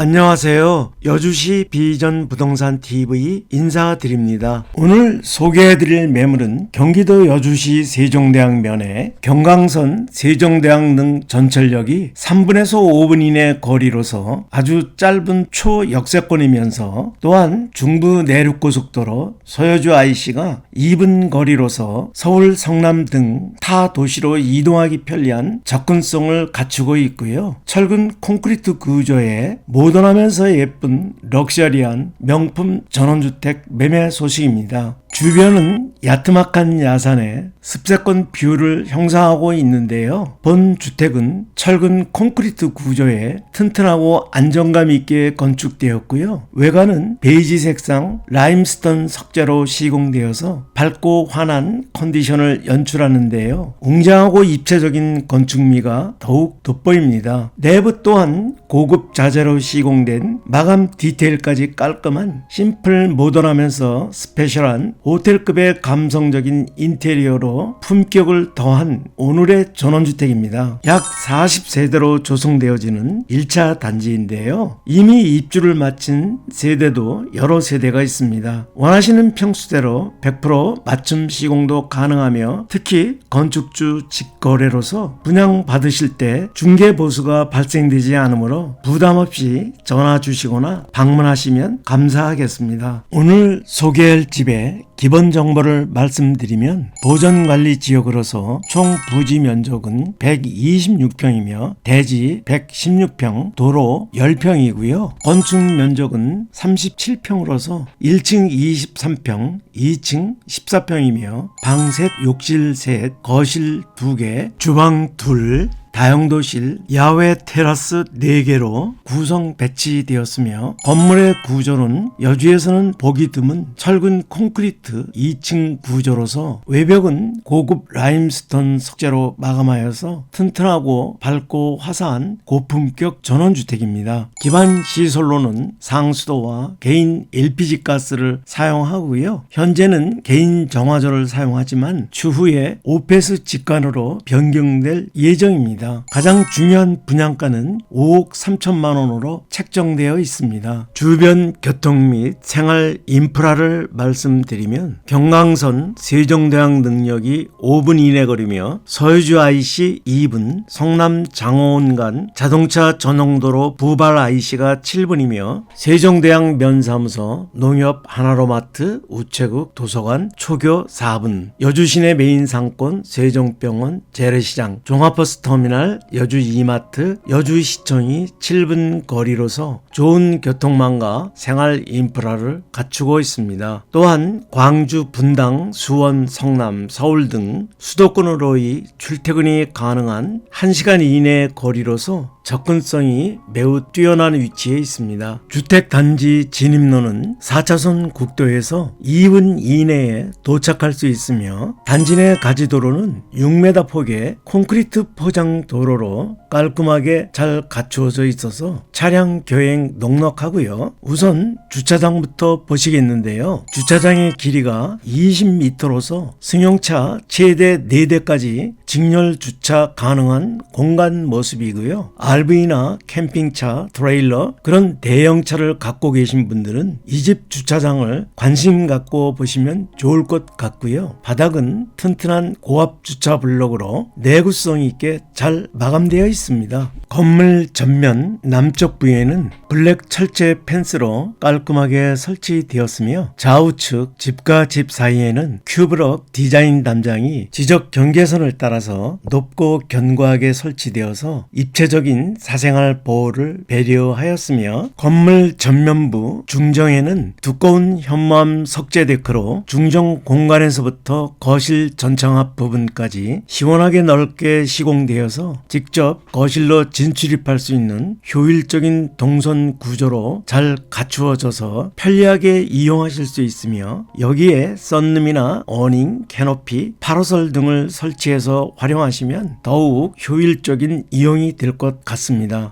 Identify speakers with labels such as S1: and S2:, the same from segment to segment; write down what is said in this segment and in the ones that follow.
S1: 안녕하세요. 여주시 비전 부동산 TV 인사드립니다. 오늘 소개해드릴 매물은 경기도 여주시 세종대왕면에 경강선 세종대왕 등 전철역이 3분에서 5분 이내 거리로서 아주 짧은 초역세권이면서 또한 중부 내륙고속도로 서여주 IC가 2분 거리로서 서울 성남 등 타 도시로 이동하기 편리한 접근성을 갖추고 있고요. 철근 콘크리트 구조에 모 던하면서 예쁜 럭셔리한 명품 전원주택 매매 소식입니다. 주변은 야트막한 야산에 습세권 뷰를 형성하고 있는데요. 본 주택은 철근 콘크리트 구조에 튼튼하고 안정감 있게 건축되었고요. 외관은 베이지 색상 라임스톤 석재로 시공되어서 밝고 환한 컨디션을 연출하는데요. 웅장하고 입체적인 건축미가 더욱 돋보입니다. 내부 또한 고급 자재로 시공된 마감 디테일까지 깔끔한 심플 모던하면서 스페셜한 호텔급의 감성적인 인테리어로 품격을 더한 오늘의 전원주택입니다. 약 40세대로 조성되어지는 1차 단지인데요. 이미 입주를 마친 세대도 여러 세대가 있습니다. 원하시는 평수대로 100% 맞춤 시공도 가능하며 특히 건축주 직거래로서 분양 받으실 때 중개 보수가 발생되지 않으므로 부담 없이 전화 주시거나 방문하시면 감사하겠습니다. 오늘 소개할 집의 기본 정보를 말씀드리면 보전관리 지역으로서 총 부지 면적은 126평이며 대지 116평, 도로 10평이고요. 건축 면적은 37평으로서 1층 23평, 2층 14평이며 방 셋, 욕실 셋, 거실 2개, 주방 둘, 다용도실, 야외 테라스 4개로 구성 배치되었으며 건물의 구조는 여주에서는 보기 드문 철근 콘크리트 2층 구조로서 외벽은 고급 라임스톤 석재로 마감하여서 튼튼하고 밝고 화사한 고품격 전원주택입니다. 기반 시설로는 상수도와 개인 LPG 가스를 사용하고요. 현재는 개인 정화조를 사용하지만 추후에 오페스 직관으로 변경될 예정입니다. 가장 중요한 분양가는 5억 3천만 원으로 책정되어 있습니다. 주변 교통 및 생활 인프라를 말씀드리면 경강선 세종대왕 능력이 5분 이내 거리며 서유주 IC 2분, 성남 장호원 간 자동차 전용도로 부발 IC가 7분이며 세종대왕 면사무소, 농협 하나로마트, 우체국, 도서관, 초교 4분, 여주시내 메인 상권, 세종병원, 재래시장, 종합버스 터미널 터미널, 여주 이마트, 여주시청이 7분 거리로서 좋은 교통망과 생활 인프라를 갖추고 있습니다. 또한 광주, 분당, 수원, 성남, 서울 등 수도권으로의 출퇴근이 가능한 1시간 이내 거리로서 접근성이 매우 뛰어난 위치에 있습니다. 주택 단지 진입로는 4차선 국도에서 2분 이내에 도착할 수 있으며 단지 내 가지도로는 6m 폭의 콘크리트 포장 도로로 깔끔하게 잘 갖추어져 있어서 차량 교행 넉넉하고요. 우선 주차장부터 보시겠는데요. 주차장의 길이가 20m로서 승용차 최대 4대까지 직렬 주차 가능한 공간 모습이고요. RV나 캠핑차, 트레일러 그런 대형차를 갖고 계신 분들은 이 집 주차장을 관심 갖고 보시면 좋을 것 같고요. 바닥은 튼튼한 고압 주차 블록으로 내구성 있게 잘 마감되어 있습니다. 건물 전면 남쪽 부위에는 블랙 철제 펜스로 깔끔하게 설치되었으며 좌우측 집과 집 사이에는 큐브럭 디자인 담장이 지적 경계선을 따라서 높고 견고하게 설치되어서 입체적인 사생활 보호를 배려하였으며 건물 전면부 중정에는 두꺼운 현무암 석재 데크로 중정 공간에서부터 거실 전창합 부분까지 시원하게 넓게 시공되어서 직접 거실로 진출입할 수 있는 효율적인 동선 구조로 잘 갖추어져서 편리하게 이용하실 수 있으며 여기에 썬룸이나 어닝, 캐노피, 파라솔 등을 설치해서 활용하시면 더욱 효율적인 이용이 될 것.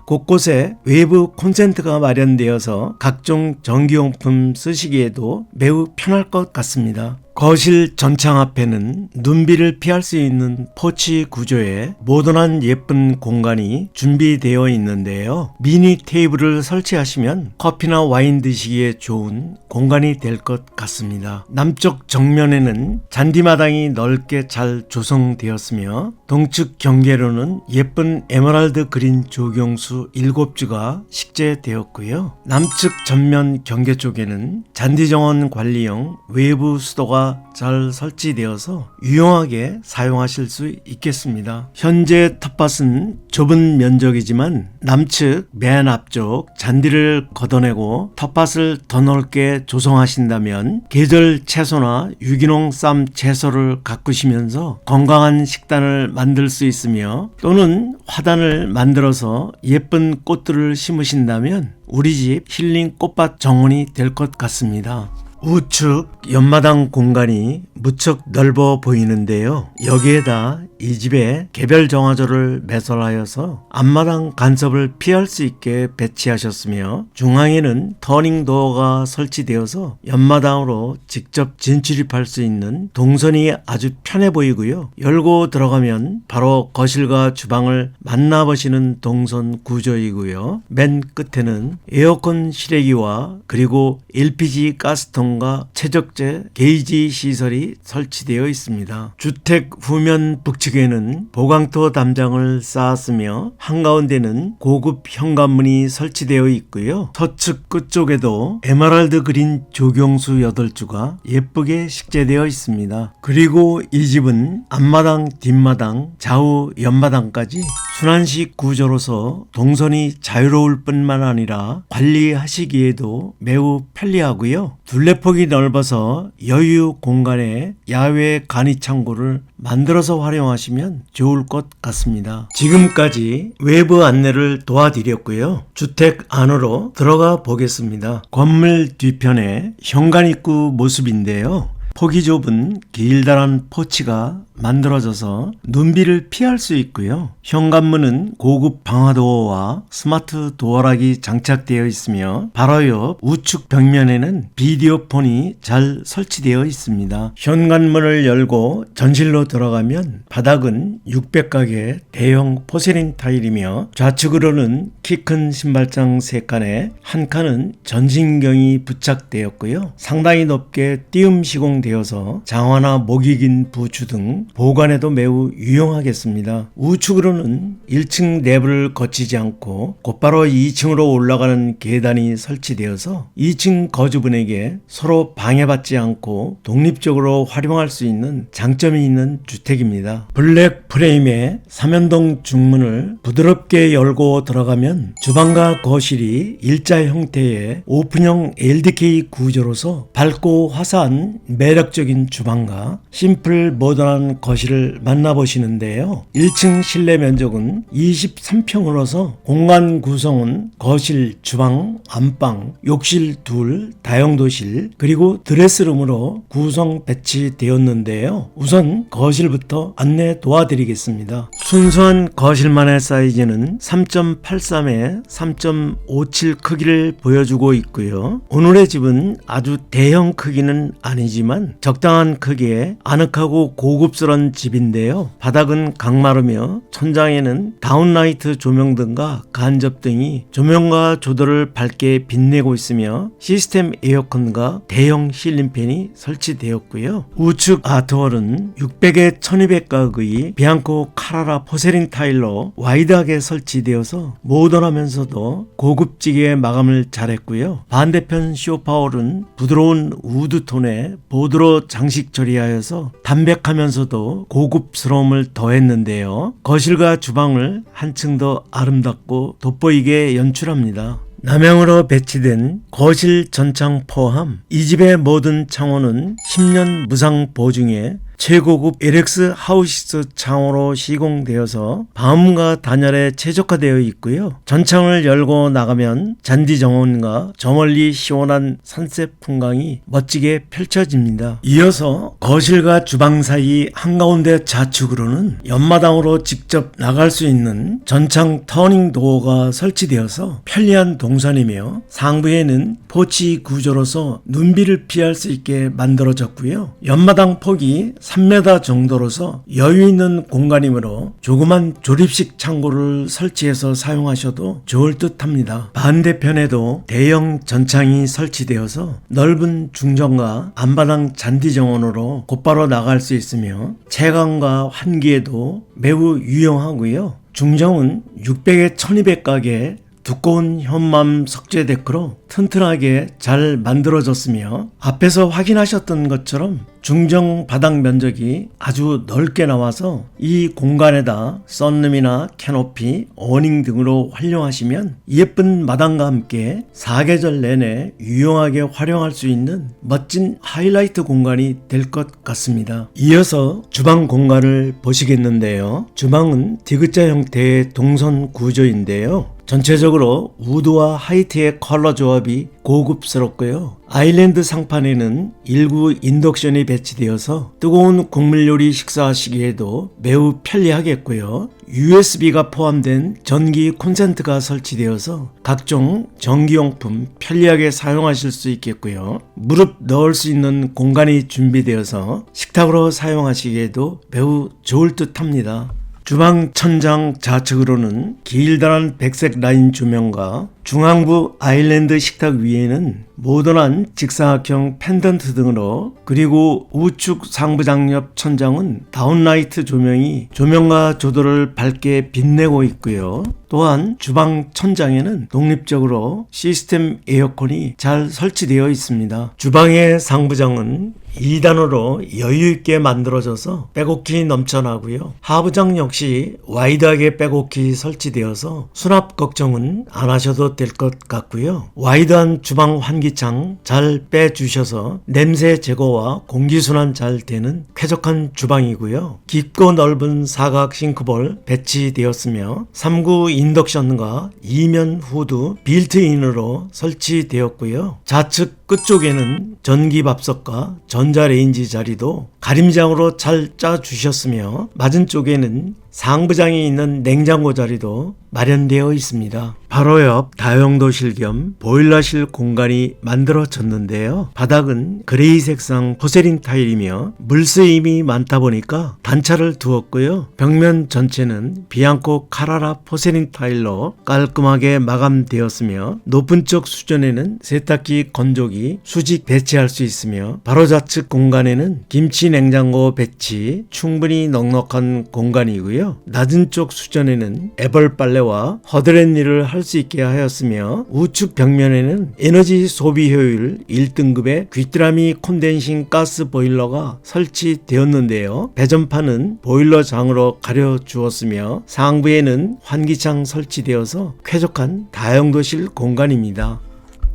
S1: 곳곳에 외부 콘센트가 마련되어서 각종 전기용품 쓰시기에도 매우 편할 것 같습니다. 거실 전창 앞에는 눈비를 피할 수 있는 포치 구조의 모던한 예쁜 공간이 준비되어 있는데요. 미니 테이블을 설치하시면 커피나 와인 드시기에 좋은 공간이 될 것 같습니다. 남쪽 정면에는 잔디마당이 넓게 잘 조성되었으며 동측 경계로는 예쁜 에메랄드 그린 조경수 7주가 식재되었고요. 남측 전면 경계 쪽에는 잔디정원 관리용 외부 수도가 잘 설치되어서 유용하게 사용하실 수 있겠습니다. 현재 텃밭은 좁은 면적이지만 남측 맨 앞쪽 잔디를 걷어내고 텃밭을 더 넓게 조성하신다면 계절 채소나 유기농 쌈 채소를 가꾸시면서 건강한 식단을 만들 수 있으며 또는 화단을 만들어서 예쁜 꽃들을 심으신다면 우리 집 힐링 꽃밭 정원이 될 것 같습니다. 우측 연마당 공간이 무척 넓어 보이는데요. 여기에다 이 집에 개별 정화조를 매설하여서 앞마당 간섭을 피할 수 있게 배치하셨으며 중앙에는 터닝 도어가 설치되어서 연마당으로 직접 진출입할 수 있는 동선이 아주 편해 보이고요. 열고 들어가면 바로 거실과 주방을 만나보시는 동선 구조이고요. 맨 끝에는 에어컨 실외기와 그리고 LPG 가스통 과 최적재 게이지 시설이 설치되어 있습니다. 주택 후면 북측에는 보강토 담장을 쌓았으며 한가운데는 고급 현관문이 설치되어 있고요. 서측 끝쪽에도 에메랄드 그린 조경수 8주가 예쁘게 식재되어 있습니다. 그리고 이 집은 앞마당, 뒷마당, 좌우 옆마당까지 순환식 구조로서 동선이 자유로울 뿐만 아니라 관리하시기에도 매우 편리하고요. 둘레 폭이 넓어서 여유 공간에 야외 간이 창고를 만들어서 활용하시면 좋을 것 같습니다. 지금까지 외부 안내를 도와드렸고요. 주택 안으로 들어가 보겠습니다. 건물 뒤편에 현관 입구 모습인데요. 폭이 좁은 길다란 포치가 만들어져서 눈비를 피할 수 있고요. 현관문은 고급 방화도어와 스마트 도어락이 장착되어 있으며 바로 옆 우측 벽면에는 비디오폰이 잘 설치되어 있습니다. 현관문을 열고 전실로 들어가면 바닥은 600각의 대형 포세린 타일이며 좌측으로는 키 큰 신발장 3칸에 한 칸은 전신경이 부착되었고요. 상당히 높게 띄움 시공되어 서 장화나 목이 긴 부추 등 보관에도 매우 유용하겠습니다. 우측으로는 1층 내부를 거치지 않고 곧바로 2층으로 올라가는 계단이 설치되어서 2층 거주분에게 서로 방해받지 않고 독립적으로 활용할 수 있는 장점이 있는 주택입니다. 블랙 프레임에 삼연동 중문을 부드럽게 열고 들어가면 주방과 거실이 일자 형태의 오픈형 LDK 구조로서 밝고 화사한 매력 적인 주방과 심플 모던한 거실을 만나보시는데요. 1층 실내 면적은 23평으로서 공간 구성은 거실, 주방, 안방, 욕실 둘, 다용도실, 그리고 드레스룸으로 구성 배치되었는데요. 우선 거실부터 안내 도와드리겠습니다. 순수한 거실만의 사이즈는 3.83에 3.57 크기를 보여주고 있고요. 오늘의 집은 아주 대형 크기는 아니지만 적당한 크기에 아늑하고 고급스러운 집인데요. 바닥은 강마루며 천장에는 다운라이트 조명 등과 간접 등이 조명과 조도를 밝게 빛내고 있으며 시스템 에어컨과 대형 실린팬이 설치되었고요. 우측 아트월은 600에 1200각의 비앙코 카라라 포세린 타일로 와이드하게 설치되어서 모던하면서도 고급지게 마감을 잘했고요. 반대편 쇼파월은 부드러운 우드톤의 보드 로 장식 처리하여서 담백하면서도 고급스러움을 더했는데요. 거실과 주방을 한층 더 아름답고 돋보이게 연출합니다. 남향으로 배치된 거실 전창 포함 이 집의 모든 창호는 10년 무상 보증에 최고급 LX 하우시스 창으로 시공되어서 방음과 단열에 최적화되어 있고요. 전창을 열고 나가면 잔디 정원과 저 멀리 시원한 산색 풍광이 멋지게 펼쳐집니다. 이어서 거실과 주방 사이 한가운데 좌측으로는 옆마당으로 직접 나갈 수 있는 전창 터닝 도어가 설치되어서 편리한 동선이며 상부에는 포치 구조로서 눈비를 피할 수 있게 만들어졌고요. 옆마당 폭이 3m 정도로서 여유 있는 공간이므로 조그만 조립식 창고를 설치해서 사용하셔도 좋을 듯 합니다. 반대편에도 대형 전창이 설치되어서 넓은 중정과 안바닥 잔디 정원으로 곧바로 나갈 수 있으며 채광과 환기에도 매우 유용하고요. 중정은 600에 1200 가게 두꺼운 현맘 석재 데크로 튼튼하게 잘 만들어졌으며 앞에서 확인하셨던 것처럼 중정 바닥 면적이 아주 넓게 나와서 이 공간에다 썬룸이나 캐노피, 어닝 등으로 활용하시면 예쁜 마당과 함께 사계절 내내 유용하게 활용할 수 있는 멋진 하이라이트 공간이 될 것 같습니다. 이어서 주방 공간을 보시겠는데요. 주방은 디귿자 형태의 동선 구조인데요. 전체적으로 우드와 하이트의 컬러 조합이 고급스럽고요. 아일랜드 상판에는 일구 인덕션이 배치되어서 뜨거운 국물 요리 식사하시기에도 매우 편리하겠고요. USB가 포함된 전기 콘센트가 설치되어서 각종 전기용품 편리하게 사용하실 수 있겠고요. 무릎 넣을 수 있는 공간이 준비되어서 식탁으로 사용하시기에도 매우 좋을 듯 합니다. 주방 천장 좌측으로는 길다란 백색 라인 조명과 중앙부 아일랜드 식탁 위에는 모던한 직사각형 펜던트 등으로 그리고 우측 상부장 옆 천장은 다운라이트 조명이 조명과 조도를 밝게 빛내고 있고요. 또한 주방 천장에는 독립적으로 시스템 에어컨이 잘 설치되어 있습니다. 주방의 상부장은 2단으로 여유있게 만들어져서 빼곡히 넘쳐나고요. 하부장 역시 와이드하게 빼곡히 설치되어서 수납 걱정은 안 하셔도 될 것 같고요. 와이드한 주방 환기창 잘 빼주셔서 냄새 제거와 공기순환 잘 되는 쾌적한 주방이고요. 깊고 넓은 사각 싱크볼 배치되었으며 3구 인덕션과 이면 후드 빌트인으로 설치되었고요. 좌측 끝쪽에는 전기밥솥과 전자레인지 자리도 가림장으로 잘 짜주셨으며 맞은 쪽에는 상부장이 있는 냉장고 자리도 마련되어 있습니다. 바로 옆 다용도실 겸 보일러실 공간이 만들어졌는데요. 바닥은 그레이 색상 포세린 타일이며 물쓰임이 많다 보니까 단차를 두었고요. 벽면 전체는 비앙코 카라라 포세린 타일로 깔끔하게 마감되었으며 높은 쪽 수전에는 세탁기 건조기 수직 배치할 수 있으며 바로 좌측 공간에는 김치 냉장고 배치 충분히 넉넉한 공간이고요. 낮은 쪽 수전에는 애벌 빨래와 허드렛일을 할 수 있게 하였으며 우측 벽면에는 에너지 소비 효율 1등급의 귀뚜라미 콘덴싱 가스 보일러가 설치되었는데요. 배전판은 보일러장으로 가려 주었으며 상부에는 환기창 설치되어서 쾌적한 다용도실 공간입니다.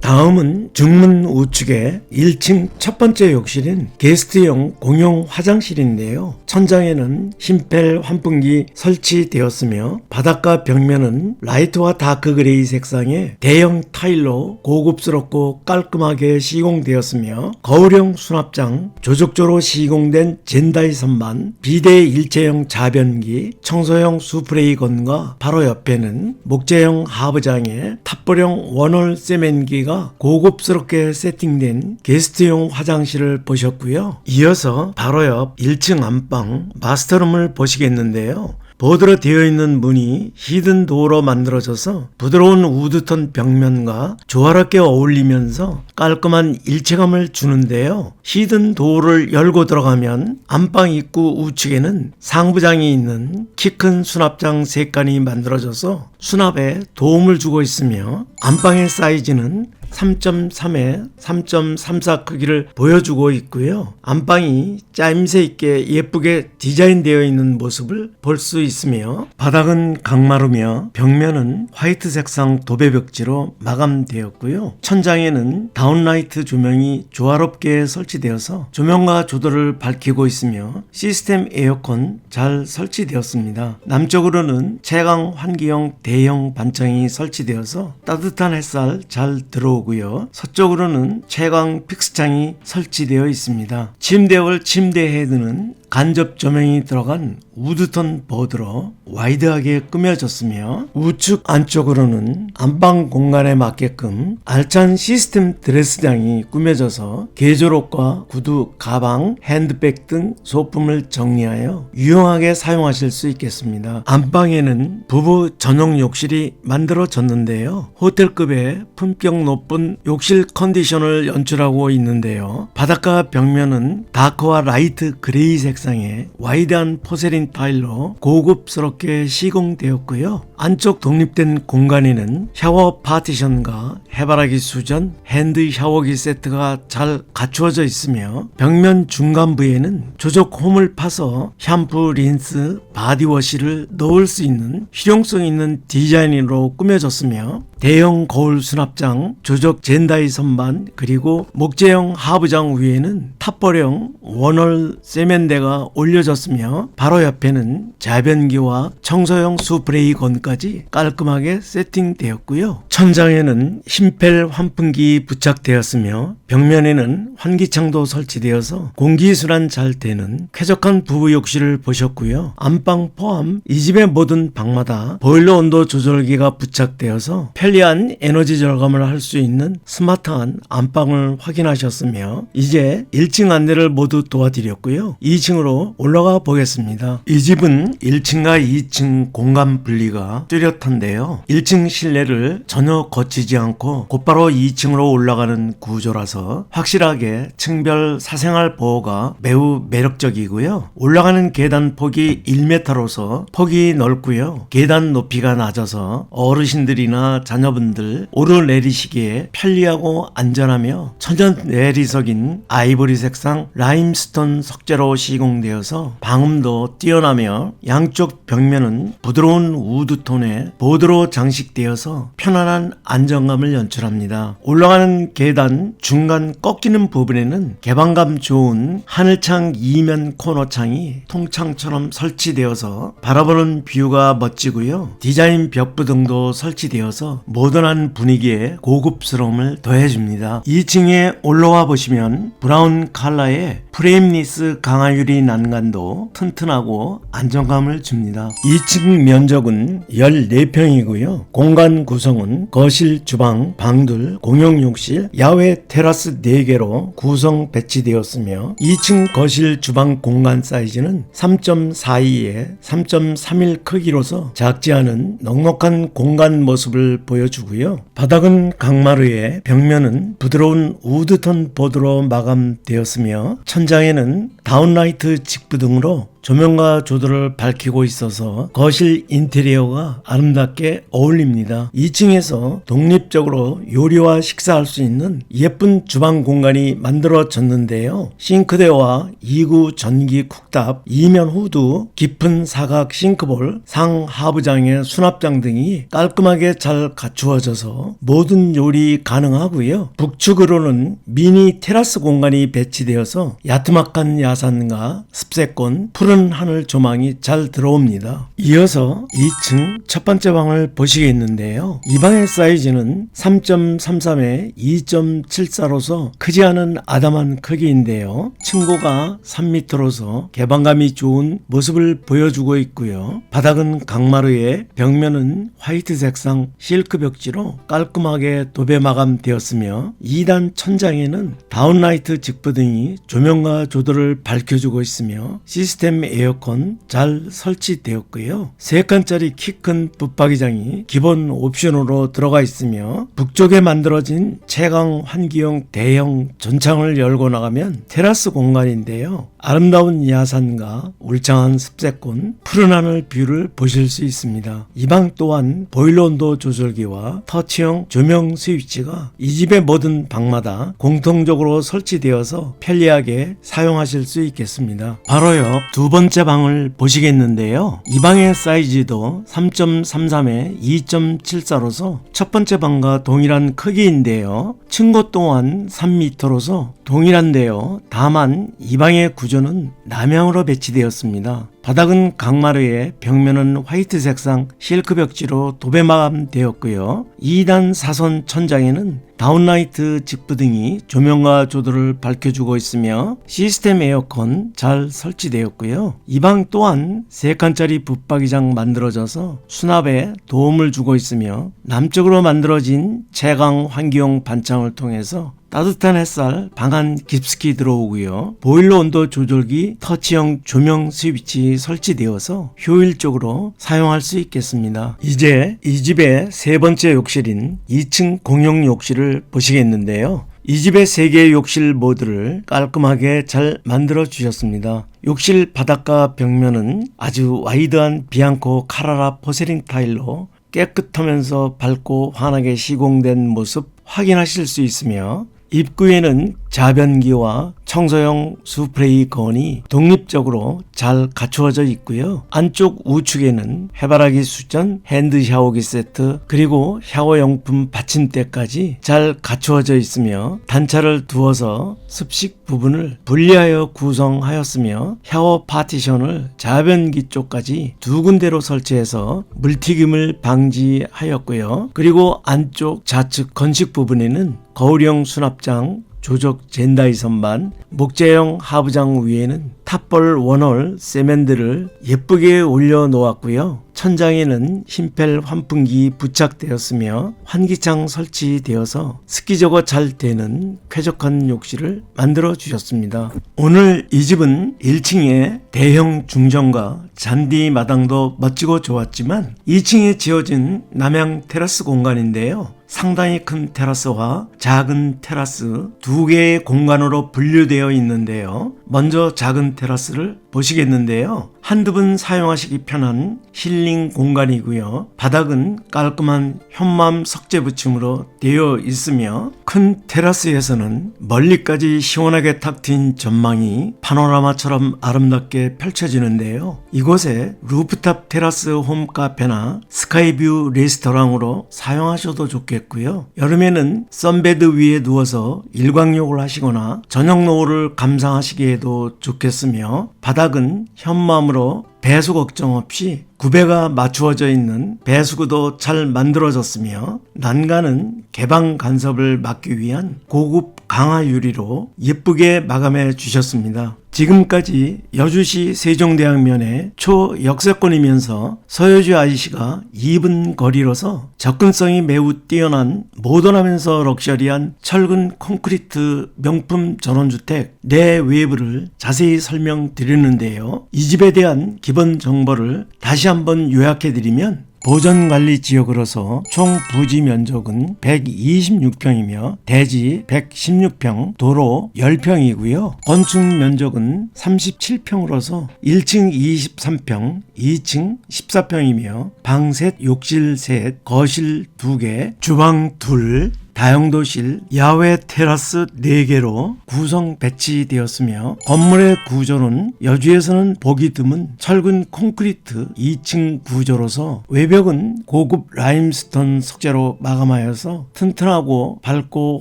S1: 다음은 중문 우측에 1층 첫 번째 욕실인 게스트용 공용 화장실인데요. 천장에는 흰펠 환풍기 설치되었으며 바닥과 벽면은 라이트와 다크 그레이 색상의 대형 타일로 고급스럽고 깔끔하게 시공되었으며 거울형 수납장, 조적조로 시공된 젠다이 선반, 비대 일체형 자변기, 청소형 수프레이건과 바로 옆에는 목재형 하부장에 탑볼형 원홀 세면기가 고급스럽게 세팅된 게스트용 화장실을 보셨고요. 이어서 바로 옆 1층 안방 마스터룸을 보시겠는데요. 보드로 되어 있는 문이 히든 도어로 만들어져서 부드러운 우드톤 벽면과 조화롭게 어울리면서 깔끔한 일체감을 주는데요. 히든 도어를 열고 들어가면 안방 입구 우측에는 상부장이 있는 키 큰 수납장 세칸이 만들어져서 수납에 도움을 주고 있으며 안방의 사이즈는 3.3에 3.34 크기를 보여주고 있고요. 안방이 짜임새 있게 예쁘게 디자인되어 있는 모습을 볼 수. 있으며 바닥은 강마루며 벽면은 화이트 색상 도배 벽지로 마감되었고요. 천장에는 다운라이트 조명이 조화롭게 설치되어서 조명과 조도를 밝히고 있으며 시스템 에어컨 잘 설치되었습니다. 남쪽으로는 채광 환기용 대형 반창이 설치되어서 따뜻한 햇살 잘 들어오고 요. 서쪽으로는 채광 픽스창이 설치되어 있습니다. 침대월 침대 헤드는 간접 조명이 들어간 우드톤 보드로 와이드하게 꾸며졌으며 우측 안쪽으로는 안방 공간에 맞게끔 알찬 시스템 드레스장이 꾸며져서 개조록과 구두, 가방, 핸드백 등 소품을 정리하여 유용하게 사용하실 수 있겠습니다. 안방에는 부부 전용 욕실이 만들어졌는데요. 호텔급의 품격 높은 욕실 컨디션을 연출하고 있는데요. 바닥과 벽면은 다크와 라이트 그레이 색 상의 와이드한 포세린 타일로 고급스럽게 시공되었고요. 안쪽 독립된 공간에는 샤워 파티션과 해바라기 수전, 핸드 샤워기 세트가 잘 갖추어져 있으며 벽면 중간 부에는 조적 홈을 파서 샴푸, 린스, 바디워시를 넣을 수 있는 실용성 있는 디자인으로 꾸며졌으며 대형 거울 수납장, 조적 젠다이 선반, 그리고 목재형 하부장 위에는 탑볼형 원월 세면대가 올려졌으며 바로 옆에는 자변기와 청소용 수프레이건까지 깔끔하게 세팅되었고요. 천장에는 심펠 환풍기 부착되었으며 벽면에는 환기창도 설치되어서 공기순환 잘 되는 쾌적한 부부 욕실을 보셨고요. 안방 포함 이 집의 모든 방마다 보일러 온도 조절기가 부착되어서 편리한 에너지 절감을 할 수 있는 스마트한 안방을 확인하셨으며 이제 1층 안내를 모두 도와드렸고요. 2층으로 올라가 보겠습니다. 이 집은 1층과 2층 공간 분리가 뚜렷한데요. 1층 실내를 전혀 거치지 않고 곧바로 2층으로 올라가는 구조라서 확실하게 층별 사생활 보호가 매우 매력적이고요. 올라가는 계단 폭이 1m로서 폭이 넓고요. 계단 높이가 낮아서 어르신들이나 자녀분들 오르내리시기에 편리하고 안전하며 천연 내리석인 아이보리 색상 라임스톤 석재로 시공되어서 방음도 뛰어나며 양쪽 벽면은 부드러운 우드톤의 보드로 장식되어서 편안한 안정감을 연출합니다. 올라가는 계단 중간 꺾이는 부분에는 개방감 좋은 하늘창 이면 코너창이 통창처럼 설치되어서 바라보는 뷰가 멋지고요. 디자인 벽부 등도 설치되어서 모던한 분위기에 고급스러움을 더해줍니다. 2층에 올라와 보시면 브라운 컬러의 프레임리스 강화유리 난간도 튼튼하고 안정감을 줍니다. 2층 면적은 14평이고요. 공간 구성은 거실, 주방, 방들, 공용욕실, 야외 테라스 4개로 구성 배치되었으며 2층 거실 주방 공간 사이즈는 3.42에 3.31 크기로서 작지 않은 넉넉한 공간 모습을 보여주고요. 바닥은 강마루에 벽면은 부드러운 우드톤 보드로 마감되었으며 천장에는 다운라이트 직부 등으로 조명과 조도를 밝히고 있어서 거실 인테리어가 아름답게 어울립니다. 2층에서 독립적으로 요리와 식사할 수 있는 예쁜 주방 공간이 만들어졌는데요. 싱크대와 2구 전기 쿡탑, 이면 후드, 깊은 사각 싱크볼, 상 하부장의 수납장 등이 깔끔하게 잘 갖추어져서 모든 요리 가능하고요. 북측으로는 미니 테라스 공간이 배치되어서 야트막한 야 산과 습세권, 푸른 하늘 조망이 잘 들어옵니다. 이어서 2층 첫 번째 방을 보시겠는데요. 이 방의 사이즈는 3.33에 2.74로서 크지 않은 아담한 크기인데요. 층고가 3m로서 개방감이 좋은 모습을 보여주고 있고요. 바닥은 강마루에 벽면은 화이트 색상 실크 벽지로 깔끔하게 도배 마감되었으며 2단 천장에는 다운라이트 직부등이 조명과 조도를 밝혀주고 있으며 시스템 에어컨 잘 설치되었고요. 3칸짜리 키 큰 붙박이장이 기본 옵션으로 들어가 있으며 북쪽에 만들어진 채광 환기용 대형 전창을 열고 나가면 테라스 공간인데요. 아름다운 야산과 울창한 습세권, 푸른 하늘 뷰를 보실 수 있습니다. 이 방 또한 보일러 온도 조절기와 터치형 조명 스위치가 이 집의 모든 방마다 공통적으로 설치되어서 편리하게 사용하실 수 있겠습니다. 바로요 두 번째 방을 보시겠는데요. 이 방의 사이즈도 3.33에 2.74로서 첫 번째 방과 동일한 크기인데요. 층고 또한 3m로서 동일한데요. 다만 이 방의 구조는 남향으로 배치되었습니다. 바닥은 강마루에 벽면은 화이트 색상 실크 벽지로 도배 마감되었고요. 2단 사선 천장에는 다운라이트 직부등이 조명과 조도를 밝혀주고 있으며 시스템 에어컨 잘 설치되었고요. 이 방 또한 3칸짜리 붙박이장 만들어져서 수납에 도움을 주고 있으며 남쪽으로 만들어진 채광 환기용 반창 을 통해서 따뜻한 햇살 방안 깊숙이 들어오고요. 보일러 온도 조절기 터치형 조명 스위치 설치되어서 효율적으로 사용할 수 있겠습니다. 이제 이 집의 세 번째 욕실인 2층 공용 욕실을 보시겠는데요. 이 집의 세 개의 욕실 모두를 깔끔하게 잘 만들어 주셨습니다. 욕실 바닥과 벽면은 아주 와이드한 비앙코 카라라 포세린 타일로 깨끗하면서 밝고 환하게 시공된 모습 확인하실 수 있으며 입구에는 자변기와 청소용 스프레이 건이 독립적으로 잘 갖추어져 있고요. 안쪽 우측에는 해바라기 수전, 핸드 샤워기 세트, 그리고 샤워용품 받침대까지 잘 갖추어져 있으며 단차를 두어서 습식 부분을 분리하여 구성하였으며 샤워 파티션을 자변기 쪽까지 두 군데로 설치해서 물튀김을 방지하였고요. 그리고 안쪽 좌측 건식 부분에는 거울형 수납장, 조적 젠다이 선반, 목재형 하부장 위에는 탑볼 원홀 세면드를 예쁘게 올려 놓았고요. 천장에는 흰펠 환풍기 부착되었으며 환기창 설치되어서 습기저거 잘 되는 쾌적한 욕실을 만들어 주셨습니다. 오늘 이 집은 1층에 대형 중정과 잔디 마당도 멋지고 좋았지만 2층에 지어진 남향 테라스 공간인데요. 상당히 큰 테라스와 작은 테라스 두 개의 공간으로 분류되어 있는데요. 먼저 작은 테라스를 보시겠는데요. 한두 분 사용하시기 편한 힐링 공간이고요. 바닥은 깔끔한 현맘 석재 붙임으로 되어 있으며 큰 테라스에서는 멀리까지 시원하게 탁 트인 전망이 파노라마처럼 아름답게 펼쳐지는데요. 이곳에 루프탑 테라스 홈 카페나 스카이뷰 레스토랑으로 사용하셔도 좋겠고요. 여름에는 선베드 위에 누워서 일광욕을 하시거나 저녁 노을을 감상하시기에 도 좋겠으며 바닥은 현맘으로 배수 걱정 없이 구배가 맞추어져 있는 배수구도 잘 만들어졌으며 난간은 개방 간섭을 막기 위한 고급 강화 유리로 예쁘게 마감해 주셨습니다. 지금까지 여주시 세종대학면의 초역세권이면서 서여주 IC가 2분 거리로서 접근성이 매우 뛰어난 모던하면서 럭셔리한 철근 콘크리트 명품 전원주택 내 외부를 자세히 설명드리는데요. 이 집에 대한 기본 정보를 다시 한번 요약해 드리면 보전관리 지역으로서 총 부지 면적은 126평이며 대지 116평, 도로 10평이고요. 건축 면적은 37평으로서 1층 23평, 2층 14평이며 방 셋, 욕실 셋, 거실 2개, 주방 둘, 다용도실, 야외 테라스 4개로 구성 배치되었으며 건물의 구조는 여주에서는 보기 드문 철근 콘크리트 2층 구조로서 외벽은 고급 라임스톤 석재로 마감하여서 튼튼하고 밝고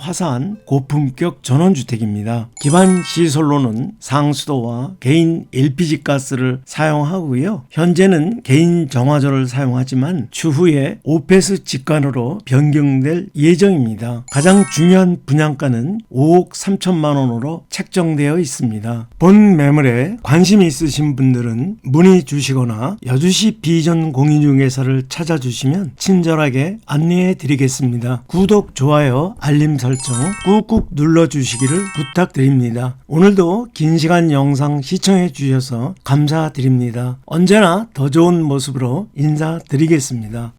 S1: 화사한 고품격 전원주택입니다. 기반 시설로는 상수도와 개인 LPG 가스를 사용하고요. 현재는 개인 정화조를 사용하지만 추후에 오페스 직관으로 변경될 예정입 니다. 가장 중요한 분양가는 5억 3천만 원으로 책정되어 있습니다. 본 매물에 관심이 있으신 분들은 문의 주시거나 여주시 비전 공인중개사를 찾아주시면 친절하게 안내해 드리겠습니다. 구독, 좋아요, 알림 설정 꾹꾹 눌러주시기를 부탁드립니다. 오늘도 긴 시간 영상 시청해 주셔서 감사드립니다. 언제나 더 좋은 모습으로 인사드리겠습니다.